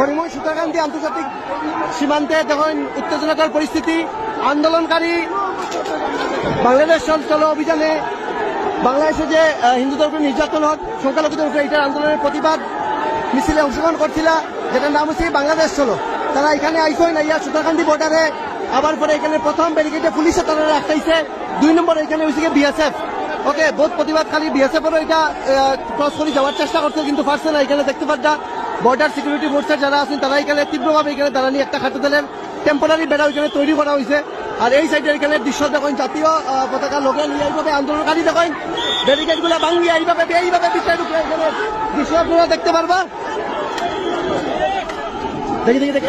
হরিময় সুতাকান্তি আন্তর্জাতিক সীমান্তে দেখুন উত্তেজনাকর পরিস্থিতি, আন্দোলনকারী বাংলাদেশ চল অভিযানে বাংলাদেশে যে হিন্দুদের উপরে নির্যাতন হোক, সংখ্যালঘুদের উপরে এটার আন্দোলনের প্রতিবাদ মিছিলে অংশগ্রহণ করছিল, যেটার নাম হচ্ছে বাংলাদেশ চলো। তারা এখানে আইসই না ইয়া সুতাকান্দি বর্ডারে আবার পরে এখানে প্রথম ব্যারিকেডে পুলিশে তারা রাখাইছে দুই নম্বর এখানে হয়েছে বিএসএফ ওকে, বহুত প্রতিবাদকারী বিএসএফ এরও এটা ক্রস করে যাওয়ার চেষ্টা করছে, কিন্তু পারছে না, এখানে দেখতে পাচ্ছা বর্ডার সিকিউরিটি ফোর্সের যারা আছেন তারা এখানে তীব্রভাবে এখানে দাঁড়ানি একটা খাটো তেলের টেম্পোরারি বেড়া এখানে তৈরি করা হয়েছে। আর এই সাইডের এখানে দৃশ্য দেখেন, জাতীয় পতাকা লোকে নিয়ে এইভাবে আন্দোলনকারী দেখেন ব্যারিকেডগুলো ভাঙিয়ে এইভাবে এইভাবে ঢুকে এখানে দৃশ্য আপনারা দেখতে পারবা। দেখি দেখি দেখি।